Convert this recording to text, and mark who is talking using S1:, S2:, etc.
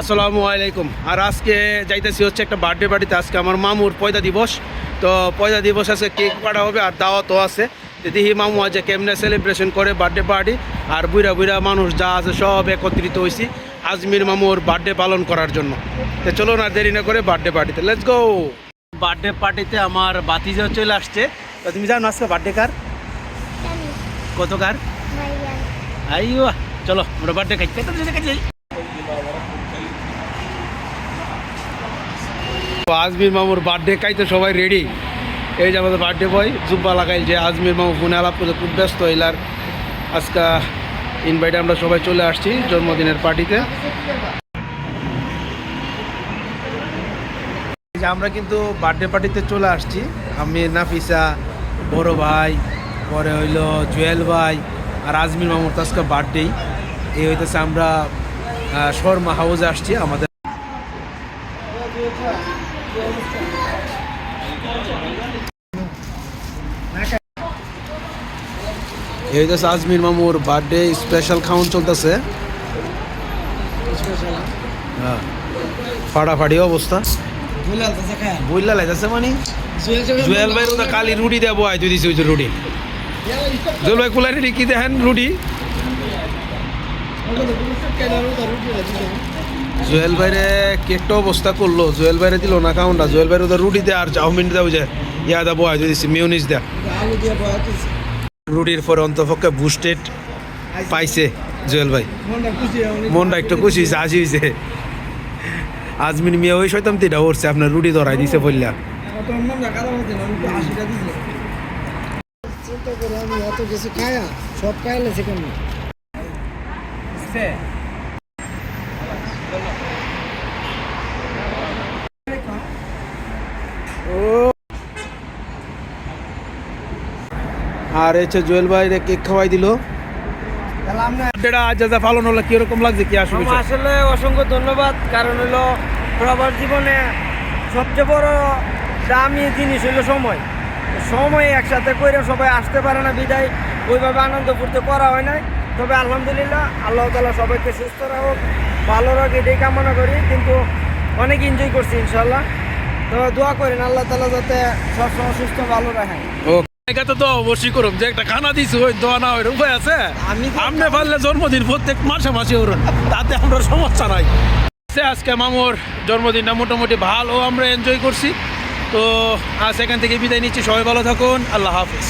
S1: আসসালামু আলাইকুম। আর আজকে যাইতেছি হচ্ছে একটা বার্থডে পার্টিতে আজকে আমার মামুর পয়দা দিবস। তো পয়দা দিবস আজকে কেক কাটা হবে আর দাওয়াতও আছে। দেখি মামু আজ কেমনে সেলিব্রেশন করে বার্থডে পার্টি আর বুড়া বুড়া মানুষ যা আছে সব একত্রিত হয়েছি আজমির মামুর বার্থডে পালন করার জন্য। তো চলো না দেরি না করে বার্থডে পার্টিতে লেটস গো বার্থডে পার্টিতে আমার বাতিজা চলে আসছে। তো তুমি জানো আজকে বার্থডে কার? কত কার? আইও চলো আমরা বার্থডে খাই খাই তো আজমির মামুর বার্থডে কাইতে সবাই রেডি এই যে আমাদের বার্থডে বয় জুব্বা লাগাই যে আজমির মামু ফোনে আলাপ করে খুব ব্যস্ত হইলার আজকে ইনভাইটে আমরা সবাই চলে আসছি জন্মদিনের পার্টিতে আমরা কিন্তু বার্থডে পার্টিতে চলে আসছি। আমি নাফিসা, বড় ভাই, পরে হইল জুয়েল ভাই আর আজমির মামুর তো আজকে বার্থডেই এই হইতেছে আমরা শর্মা হাউসে আসছি আমাদের। এই হইতেছে আজমির মামুর বার্থডে স্পেশাল খাওয়ান চলতেছে। হ্যাঁ। ফাটাফাটি অবস্থা। বইলা লাইতেছে মানে? জুয়েল ভাই কালি রুটি দেবো আয় তুই দিছি যে রুটি। জুয়েল ভাই কি দেখেন রুটি? জুয়েল ভাইরে কেকটা অবস্থা করল। জুয়েল ভাইরে দিল না কাউন্টা জুয়েল ভাইরে ওদের রুটি দে আর চাউমিন দেবো যে ইয়া দেবো আয় তুই দিছি মিউনিস দেয়। রুটির পরে অন্তপক্ষে বুস্টেড পাইছে জুয়েল ভাই। মনটা একটু খুশি হাসি হয়েছে আজমিন মিয়া ওই শয়তাম তিটা উঠছে আপনার রুটি ধরাই দিছে বললা
S2: চিন্তা করে আমি এত কিছু খায়া সব খাইলে সেখানে
S1: আর হচ্ছে জুয়েল ভাই কেক খাওয়াই দিল।
S2: তাহলে
S1: আজ যা পালন হলো কীরকম লাগছে কি আসলে
S2: আসলে অসংখ্য ধন্যবাদ কারণ হলো জীবনে সবচেয়ে বড় দামি জিনিস হলো সময়। সময় একসাথে করে সবাই আসতে পারে না বিদায় ওইভাবে আনন্দ ফুর্তি করা হয় নাই। তবে আলহামদুলিল্লাহ আল্লাহ তালা সবাইকে সুস্থ রাখুক ভালো রাখ এটাই কামনা করি কিন্তু অনেক এনজয় করছি ইনশাল্লাহ তো দোয়া করেন আল্লাহ তালা যাতে সবসময় সুস্থ ভালো রাখেন।
S1: এটা তো অবশ্যই করুম যে একটা খানা দিছি ওই দোয়া না ওই উপায় আছে?
S2: আমি
S1: আপনি পারলে জন্মদিন প্রত্যেক মাসে তাতে আমরা সমস্যা নাই। আজকে মামুর জন্মদিনটা মোটামুটি ভালো আমরা এনজয় করছি। তো আজ এখান থেকে বিদায় নিচ্ছি সবাই ভালো থাকুন আল্লাহ হাফিজ।